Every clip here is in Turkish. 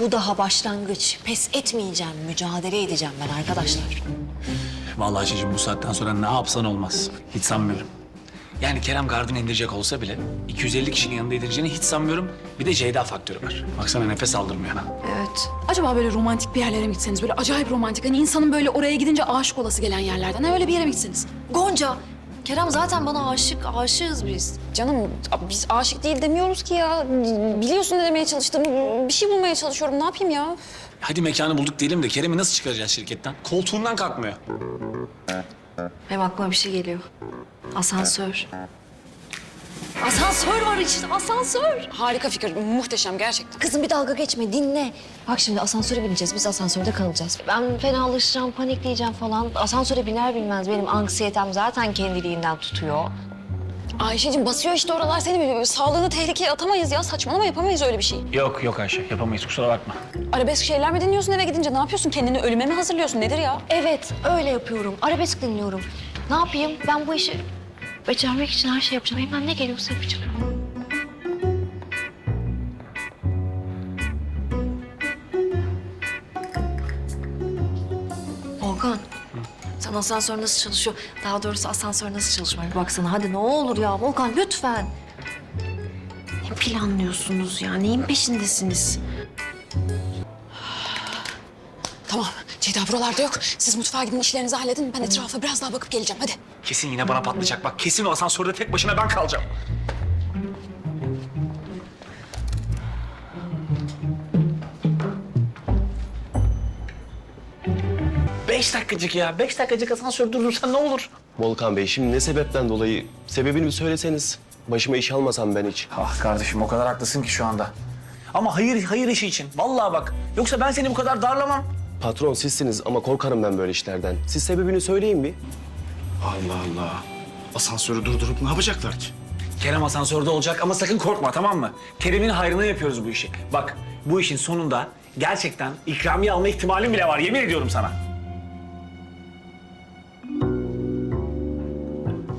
Bu daha başlangıç. Pes etmeyeceğim, mücadele edeceğim ben arkadaşlar. Vallahi Ayşe'cim bu saatten sonra ne yapsan olmaz. Hiç sanmıyorum. Yani Kerem gardını indirecek olsa bile 250 kişinin yanında indireceğini hiç sanmıyorum. Bir de Ceyda faktörü var. Baksana nefes aldırmıyor ana. Evet. Acaba böyle romantik bir yerlere mi gitseniz? Böyle acayip romantik. Hani insanın böyle oraya gidince aşık olası gelen yerlerden. Ha, öyle bir yere mi gitseniz? Gonca, Kerem zaten bana aşık, aşığız biz. Canım biz aşık değil demiyoruz ki ya. Biliyorsun ne demeye çalıştığımı. Bir şey bulmaya çalışıyorum. Ne yapayım ya? Hadi mekanı bulduk diyelim de Kerem'i nasıl çıkaracağız şirketten? Koltuğundan kalkmıyor. Benim aklıma bir şey geliyor. Asansör. Asansör var işte, asansör. Harika fikir. Muhteşem gerçekten. Kızım bir dalga geçme, dinle. Bak şimdi asansöre bineceğiz, biz asansörde kalacağız. Ben fenalaşacağım, panikleyeceğim falan. Asansöre biner binmez benim anksiyetem zaten kendiliğinden tutuyor. Ayşe'cim basıyor işte oralar seni. Sağlığını tehlikeye atamayız ya. Saçmalama yapamayız öyle bir şey. Yok yok Ayşe yapamayız kusura bakma. Arabesk şeyler mi dinliyorsun eve gidince? Ne yapıyorsun? Kendini ölüme mi hazırlıyorsun? Nedir ya? Evet, öyle yapıyorum. Arabesk dinliyorum. Ne yapayım? Ben bu işi becermek için her şey yapacağım. Elimden ne geliyorsa yapacağım. Volkan, sen asansör nasıl çalışıyor? Daha doğrusu asansör nasıl çalışmıyor? Bir baksana hadi ne olur ya Volkan lütfen. Ne planlıyorsunuz ya? Neyin peşindesiniz? Tamam. Ceyda buralarda yok. Siz mutfağa gidin işlerinizi halledin. Ben etrafa biraz daha bakıp geleceğim. Hadi. Kesin yine bana patlayacak bak. Kesin o asansörde tek başına ben kalacağım. Beş dakikacık ya. Beş dakikacık asansör durdursan ne olur? Volkan Bey şimdi ne sebepten dolayı sebebini bir söyleseniz. Başıma iş almasam ben hiç. Ah kardeşim o kadar haklısın ki şu anda. Ama hayır hayır işi için. Vallahi bak. Yoksa ben seni bu kadar darlamam. Patron sizsiniz ama korkarım ben böyle işlerden. Siz sebebini söyleyin bir. Allah Allah. Asansörü durdurup ne yapacaklar ki? Kerem asansörde olacak ama sakın korkma tamam mı? Kerem'in hayrına yapıyoruz bu işi. Bak bu işin sonunda gerçekten ikramiye alma ihtimalim bile var. Yemin ediyorum sana.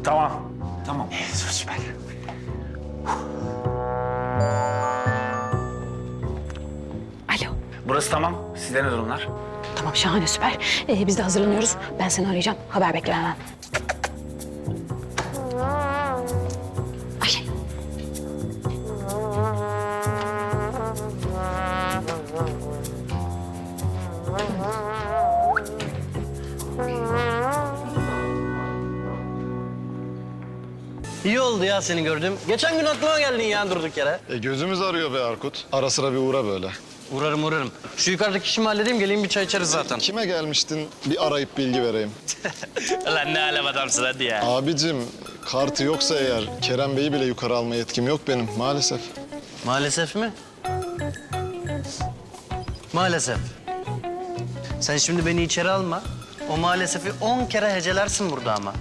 Tamam. Tamam. Süper. Alo. Burası tamam. Sizde ne durumlar? Tamam şahane süper. Ee, biz de hazırlanıyoruz. Ben seni arayacağım. Haber bekle hemen. İyi oldu ya seni gördüm. Geçen gün aklıma geldin ya durduk yere. E gözümüz arıyor be Arkut. Ara sıra bir uğra böyle. Uğrarım uğrarım. Şu yukarıdaki işimi halledeyim geleyim bir çay içeriz zaten. Kime gelmiştin bir arayıp bilgi vereyim. Lan ne alem adamsın hadi ya. Abicim kartı yoksa eğer Kerem Bey'i bile yukarı alma yetkim yok benim maalesef. Maalesef mi? Maalesef. Sen şimdi beni içeri alma. O maalesef'i on kere hecelersin burada ama.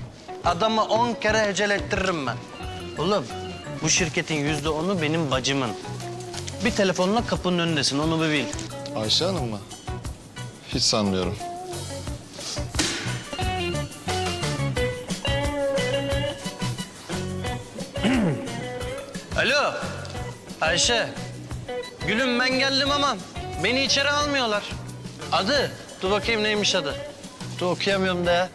Adama on kere hecelettiririm ben. Oğlum bu şirketin yüzde onu benim bacımın. Bir telefonla kapının önündesin onu bir bil. Ayşe Hanım mı? Hiç sanmıyorum. Alo. Ayşe. Gülüm ben geldim ama beni içeri almıyorlar. Adı? Dur bakayım neymiş adı. Dur okuyamıyorum da ya.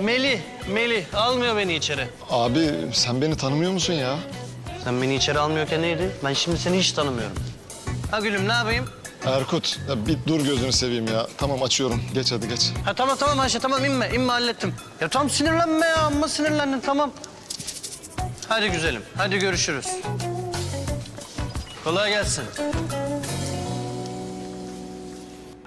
Melih, Melih. Almıyor beni içeri. Abi sen beni tanımıyor musun ya? Sen beni içeri almıyorken neydi? Ben şimdi seni hiç tanımıyorum. Ha gülüm ne yapayım? Erkut ya bir dur gözünü seveyim ya. Tamam açıyorum. Geç hadi geç. Ha tamam tamam Ayşe tamam inme, inme hallettim. Ya tam sinirlenme ya amma sinirlendin tamam. Hadi güzelim, hadi görüşürüz. Kolay gelsin.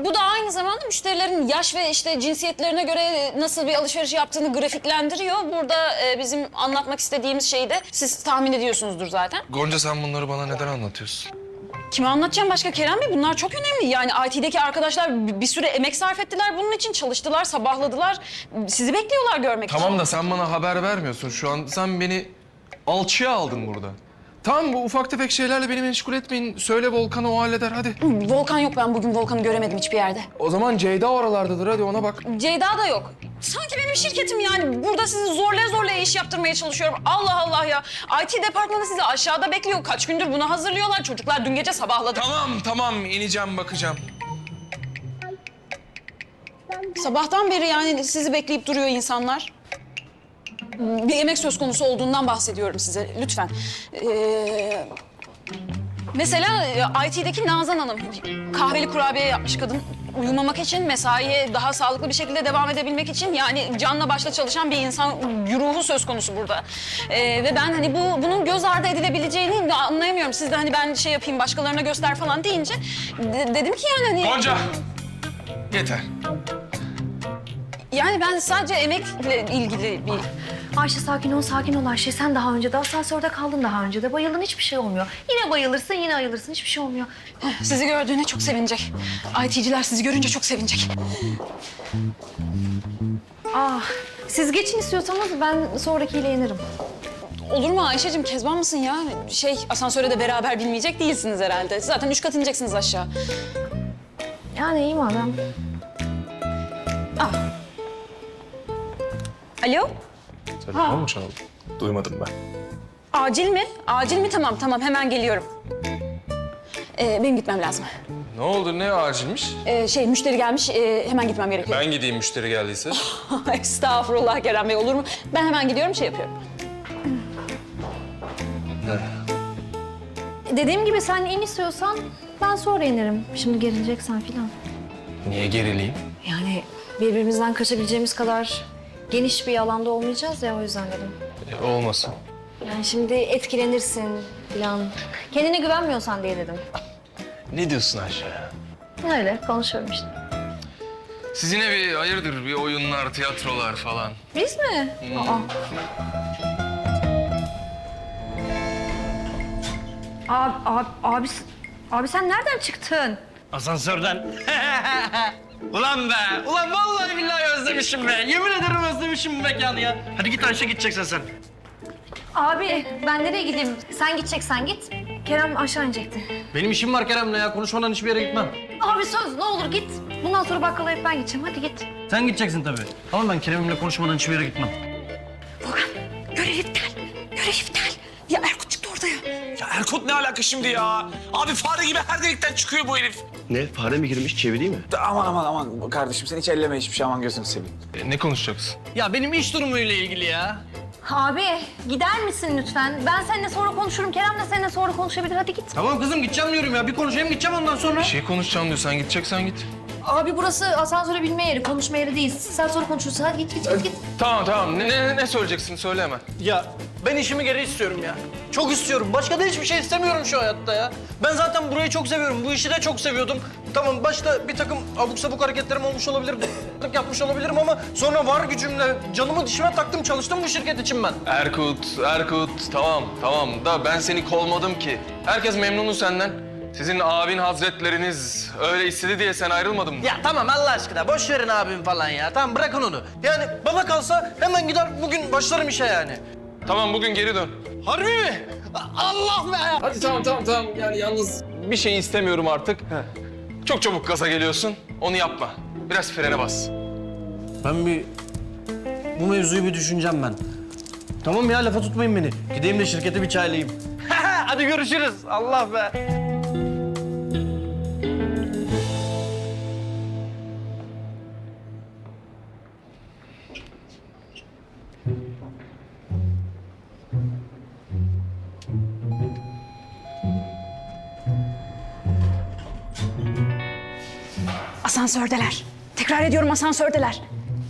Bu da aynı zamanda müşterilerin yaş ve işte cinsiyetlerine göre nasıl bir alışveriş yaptığını grafiklendiriyor. Burada e, bizim anlatmak istediğimiz şeyi de siz tahmin ediyorsunuzdur zaten. Gonca sen bunları bana neden anlatıyorsun? Kime anlatacağım başka Kerem Bey? Bunlar çok önemli. Yani IT'deki arkadaşlar bir- bir süre emek sarf ettiler bunun için. Çalıştılar, sabahladılar. Sizi bekliyorlar görmek için. Tamam da sen bana haber vermiyorsun şu an. Sen beni alçıya aldın burada. Tamam bu ufak tefek şeylerle beni meşgul etmeyin. Söyle Volkan'a o halleder hadi. Volkan yok. Ben bugün Volkan'ı göremedim hiçbir yerde. O zaman Ceyda oralardadır hadi ona bak. Ceyda da yok. Sanki benim şirketim yani. Burada sizi zorlaya zorlaya iş yaptırmaya çalışıyorum. Allah Allah ya. IT departmanı sizi aşağıda bekliyor. Kaç gündür bunu hazırlıyorlar. Çocuklar dün gece sabahladı. Tamam tamam ineceğim bakacağım. Sabahtan beri yani sizi bekleyip duruyor insanlar. Bir emek söz konusu olduğundan bahsediyorum size lütfen. Ee, mesela e, IT'deki Nazan Hanım kahveli kurabiye yapmış kadın. Uyumamak için, mesaiye daha sağlıklı bir şekilde devam edebilmek için yani canla başla çalışan bir insan ruhu söz konusu burada. Ee, ve ben hani bu bunun göz ardı edilebileceğini de anlayamıyorum. Siz de hani ben şey yapayım başkalarına göster falan deyince de- dedim ki yani hani... Gonca! Yeter. Yani ben sadece emekle ilgili bir... Ayşe sakin ol, sakin ol Ayşe. Sen daha önce de asansörde kaldın daha önce de. Bayıldın hiçbir şey olmuyor. Yine bayılırsın, yine ayılırsın. Hiçbir şey olmuyor. Sizi gördüğüne çok sevinecek. IT'ciler sizi görünce çok sevinecek. Ah, siz geçin istiyorsanız ben sonrakiyle inerim. Olur mu Ayşe'cim Kezban mısın ya? Şey asansöre de beraber binmeyecek değilsiniz herhalde. Zaten üç kat ineceksiniz aşağı. Yani iyi madem. Alo? Telefon mu çaldı? Duymadım ben. Acil mi? Acil mi? Tamam tamam hemen geliyorum. Ee, benim gitmem lazım. Ne oldu ne acilmiş? Ee, şey müşteri gelmiş ee, hemen gitmem gerekiyor. Ben gideyim müşteri geldiyse. Estağfurullah Kerem Bey olur mu? Ben hemen gidiyorum şey yapıyorum. Dediğim gibi sen in istiyorsan ben sonra inerim. Şimdi gerileceksen filan. Niye gerileyim? Yani birbirimizden kaçabileceğimiz kadar geniş bir alanda olmayacağız ya o yüzden dedim. E, olmasın. Yani şimdi etkilenirsin filan. Kendine güvenmiyorsan diye dedim. Ne diyorsun Ayşe? Öyle konuşuyorum işte. Siz yine bir hayırdır bir oyunlar, tiyatrolar falan. Biz mi? Aa. Abi, abi, abi, abi sen nereden çıktın? Asansörden. ulan be! Ulan vallahi billahi özlemişim be. Yemin ederim özlemişim bu mekanı ya. Hadi git Ayşe gideceksin sen. Abi ben nereye gideyim? Sen gideceksen git. Kerem aşağı inecekti. Benim işim var Kerem'le ya. Konuşmadan hiçbir yere gitmem. Abi söz ne olur git. Bundan sonra bakkala hep ben gideceğim. Hadi git. Sen gideceksin tabii. Ama ben Kerem'imle konuşmadan hiçbir yere gitmem. Erkut ne alaka şimdi ya? Abi fare gibi her delikten çıkıyor bu herif. Ne fare mi girmiş çevireyim mi? Aman aman aman kardeşim sen hiç elleme hiçbir şey aman gözünü seveyim. E, ne konuşacaksın? Ya benim iş durumuyla ilgili ya. Abi gider misin lütfen? Ben seninle sonra konuşurum. Kerem de seninle sonra konuşabilir. Hadi git. Tamam kızım gideceğim diyorum ya. Bir konuşayım gideceğim ondan sonra. Bir şey konuşacağım diyor. Sen gideceksen git. Abi burası asansöre binme yeri, konuşma yeri değil. Sen sonra konuşursun. Hadi git git git. git. Tamam tamam. Ne, ne, ne söyleyeceksin? Söyle hemen. Ya ben işimi geri istiyorum ya. Çok istiyorum. Başka da hiçbir şey istemiyorum şu hayatta ya. Ben zaten burayı çok seviyorum. Bu işi de çok seviyordum. Tamam başta bir takım abuk sabuk hareketlerim olmuş olabilir. yapmış olabilirim ama sonra var gücümle canımı dişime taktım çalıştım bu şirket için ben. Erkut, Erkut. Tamam, tamam. Da ben seni kovmadım ki. Herkes memnunu senden. Sizin abin hazretleriniz öyle istedi diye sen ayrılmadın mı? Ya tamam Allah aşkına boş verin abim falan ya. Tamam bırakın onu. Yani bana kalsa hemen gider bugün başlarım işe yani. Tamam bugün geri dön. Harbi mi? Allah be! Hadi tamam tamam tamam. Yani yalnız bir şey istemiyorum artık. Çok çabuk gaza geliyorsun. Onu yapma. Biraz frene bas. Ben bir bu mevzuyu bir düşüneceğim ben. Tamam ya lafa tutmayın beni. Gideyim de şirkete bir çaylayayım. Hadi görüşürüz. Allah be. Asansördeler. Tekrar ediyorum asansördeler.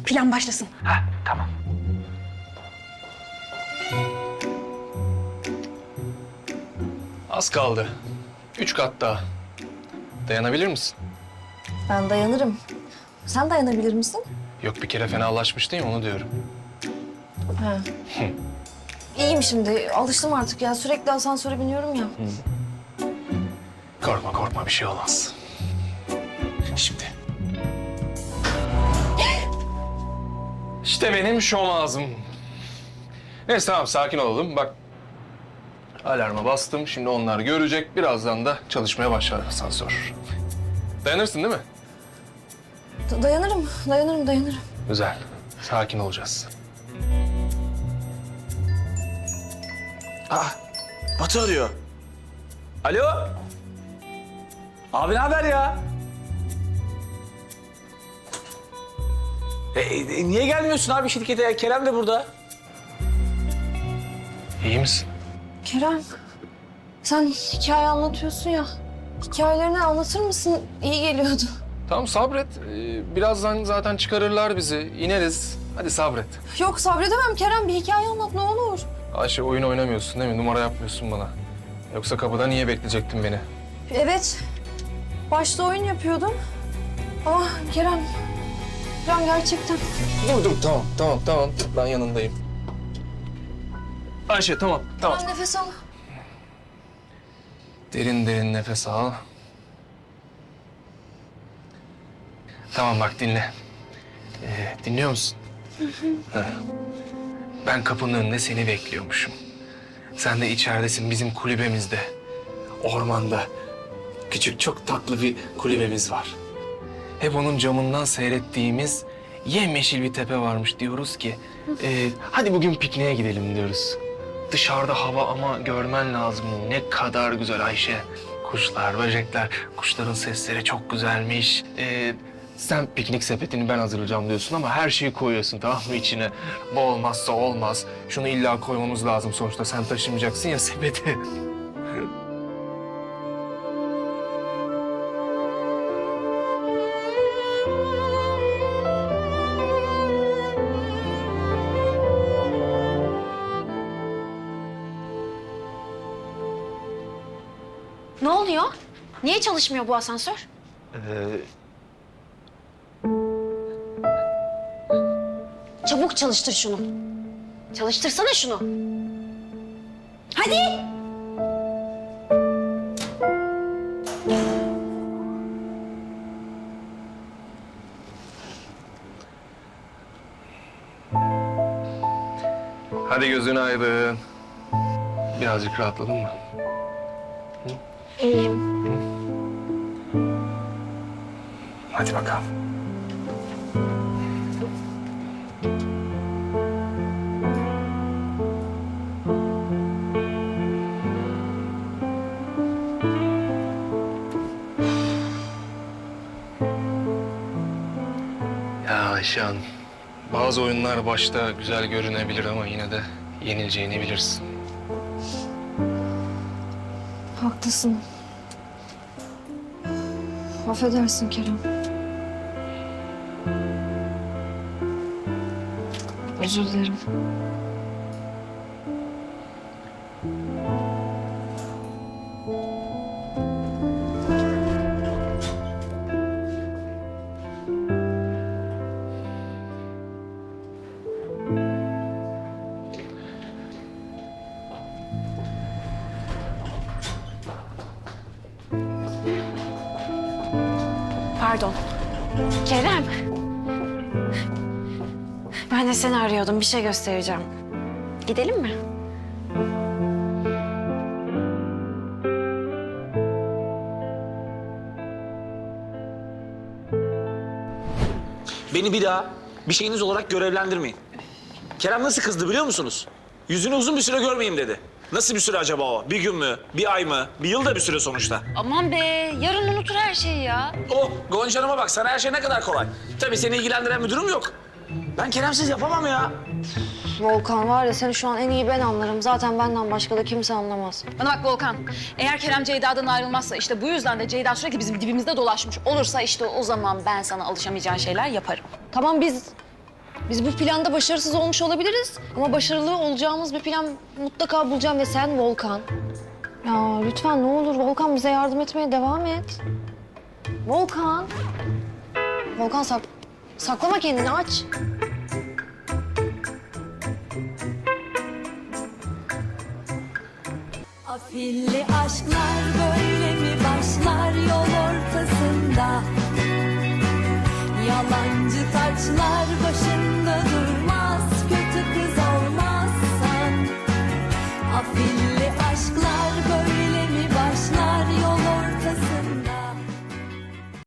Plan başlasın. Az kaldı. Üç kat daha. Dayanabilir misin? Ben dayanırım. Sen dayanabilir misin? Yok bir kere fenalaşmış değil mi? Onu diyorum. Ha. İyiyim şimdi. Alıştım artık ya. Sürekli asansöre biniyorum ya. Korkma korkma bir şey olmaz. Şimdi. İşte benim şom ağzım. Neyse tamam sakin olalım. Bak alarma bastım. Şimdi onlar görecek. Birazdan da çalışmaya başlar asansör. Dayanırsın değil mi? Da- dayanırım, dayanırım, dayanırım. Güzel. Sakin olacağız. Batı arıyor. Alo? Abi ne haber ya? E, e, niye gelmiyorsun abi şirkete? ya? Kerem de burada. İyi misin? Kerem, sen hikaye anlatıyorsun ya. Hikayelerini anlatır mısın? İyi geliyordu. Tamam sabret. Ee, birazdan zaten çıkarırlar bizi. İneriz. Hadi sabret. Yok sabredemem Kerem. Bir hikaye anlat ne olur. Ayşe oyun oynamıyorsun değil mi? Numara yapmıyorsun bana. Yoksa kapıda niye bekleyecektin beni? Evet. Başta oyun yapıyordum. Ama Kerem, Kerem gerçekten. Dur dur tamam tamam tamam. Ben yanındayım. Ayşe tamam tamam. Ben nefes al. Derin derin nefes al. Tamam bak dinle. Ee, dinliyor musun? Ha. Ben kapının önünde seni bekliyormuşum. Sen de içeridesin bizim kulübemizde. Ormanda. Küçük çok tatlı bir kulübemiz var. Hep onun camından seyrettiğimiz yemyeşil bir tepe varmış diyoruz ki. e, hadi bugün pikniğe gidelim diyoruz. Dışarıda hava ama görmen lazım. Ne kadar güzel Ayşe. Kuşlar, böcekler, kuşların sesleri çok güzelmiş. Ee, sen piknik sepetini ben hazırlayacağım diyorsun ama her şeyi koyuyorsun tamam mı içine? Bu olmazsa olmaz. Şunu illa koymamız lazım sonuçta sen taşımayacaksın ya sepeti. Ne oluyor? Niye çalışmıyor bu asansör? Ee, Çabuk çalıştır şunu. Çalıştırsana şunu. Hadi. Hadi gözün aydın. Birazcık rahatladın mı? İyiyim. Hadi bakalım. Ya Ayşan, bazı oyunlar başta güzel görünebilir ama yine de yenileceğini bilirsin. Haklısın. Affedersin Kerem. Özür dilerim. Kerem. Ben de seni arıyordum. Bir şey göstereceğim. Gidelim mi? Beni bir daha bir şeyiniz olarak görevlendirmeyin. Kerem nasıl kızdı biliyor musunuz? Yüzünü uzun bir süre görmeyeyim dedi. Nasıl bir süre acaba o? Bir gün mü? Bir ay mı? Bir yıl da bir süre sonuçta. Aman be. Yarın unutur her şeyi ya. Oh Gonca Hanım'a bak sana her şey ne kadar kolay. Tabii seni ilgilendiren bir durum yok. Ben Kerem'siz yapamam ya. Volkan var ya seni şu an en iyi ben anlarım. Zaten benden başka da kimse anlamaz. Bana bak Volkan, eğer Kerem Ceyda'dan ayrılmazsa işte bu yüzden de Ceyda sürekli bizim dibimizde dolaşmış olursa işte o zaman ben sana alışamayacağın şeyler yaparım. Tamam biz biz bu planda başarısız olmuş olabiliriz ama başarılı olacağımız bir plan mutlaka bulacağım ve sen Volkan. Ya lütfen ne olur Volkan bize yardım etmeye devam et. Volkan. Volkan sak saklama kendini aç. Afilli aşklar böyle mi başlar yol ortasında? Yalancı taçlar başında feel